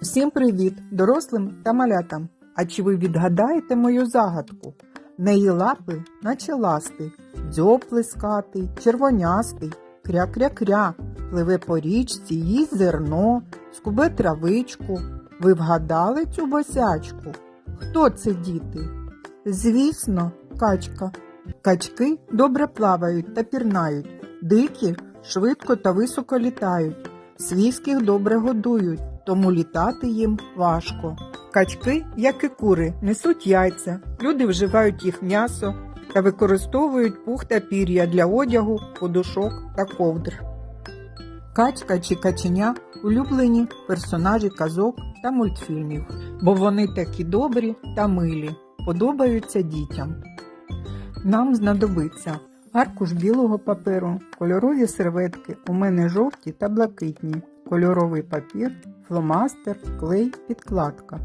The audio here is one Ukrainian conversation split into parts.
Всім привіт, дорослим та малятам. А чи ви відгадаєте мою загадку? Неї лапи, наче ласти, дзьоб плескатий, червонястий, кря-кря-кря, пливе по річці, їсть зерно, скубе травичку. Ви вгадали цю босячку? Хто це діти? Звісно, качка. Качки добре плавають та пірнають, дикі швидко та високо літають, свійських добре годують, тому літати їм важко. Качки, як і кури, несуть яйця, люди вживають їх м'ясо та використовують пух та пір'я для одягу, подушок та ковдр. Качка чи каченя улюблені персонажі казок та мультфільмів, бо вони такі добрі та милі, подобаються дітям. Нам знадобиться аркуш білого паперу, кольорові серветки, у мене жовті та блакитні, кольоровий папір, фломастер, клей, підкладка.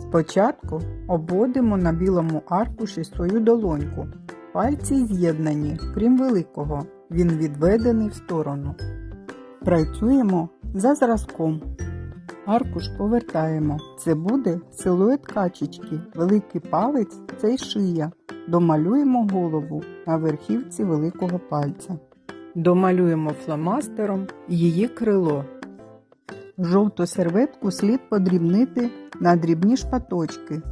Спочатку обводимо на білому аркуші свою долоньку. Пальці з'єднані, крім великого, він відведений в сторону. Працюємо за зразком. Аркуш повертаємо. Це буде силует качечки, великий палець це й шия. Домалюємо голову на верхівці великого пальця. Домалюємо фломастером її крило. Жовту серветку слід подрібнити на дрібні шпаточки.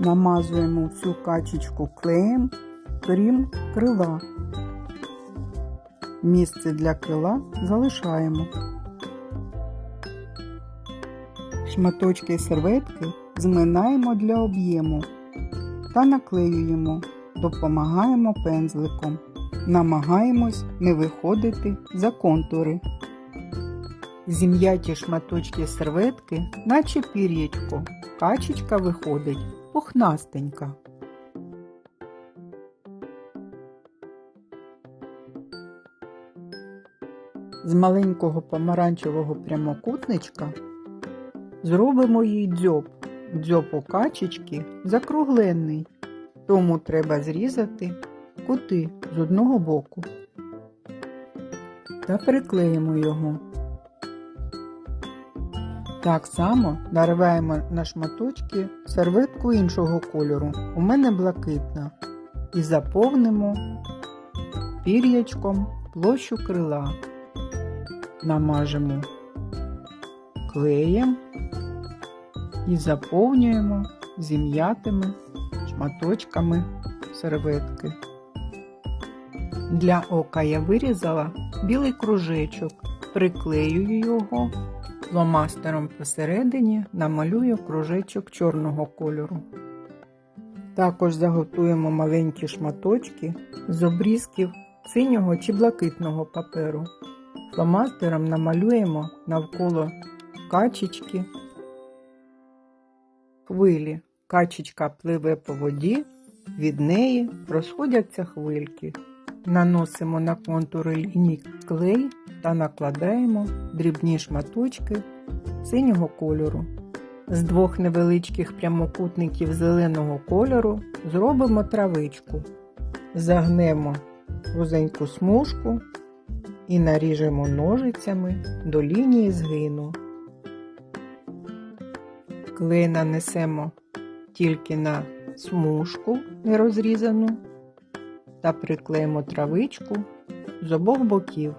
Намазуємо всю качечку клеєм, крім крила. Місце для крила залишаємо. Шматочки серветки зминаємо для об'єму та наклеюємо, допомагаємо пензликом. Намагаємось не виходити за контури. Зім'яті шматочки серветки, наче пір'ячко, качечка виходить пухнастенька. З маленького помаранчевого прямокутничка зробимо їй дзьоб. Дзьоб у качечки закруглений, тому треба зрізати кути з одного боку та приклеїмо його. Так само нариваємо на шматочки серветку іншого кольору. У мене блакитна. І заповнимо пір'ячком площу крила. Намажемо клеєм і заповнюємо зім'ятими шматочками серветки. Для ока я вирізала білий кружечок, приклеюю його фломастером посередині, намалюю кружечок чорного кольору. Також заготуємо маленькі шматочки з обрізків синього чи блакитного паперу. Фломастером намалюємо навколо качечки хвилі. Качечка пливе по воді, від неї розходяться хвильки. Наносимо на контури ліній клей та накладаємо дрібні шматочки синього кольору. З двох невеличких прямокутників зеленого кольору зробимо травичку. Загнемо вузеньку смужку і наріжемо ножицями до лінії згину. Клей нанесемо тільки на смужку нерозрізану та приклеїмо травичку з обох боків.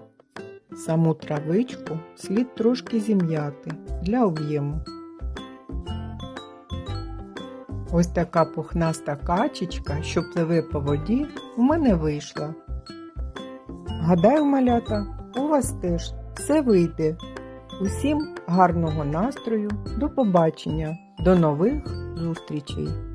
Саму травичку слід трошки зім'яти для об'єму. Ось така пухнаста качечка, що пливе по воді, у мене вийшла. Гадаю, малята, у вас теж все вийде. Усім гарного настрою, до побачення, до нових зустрічей!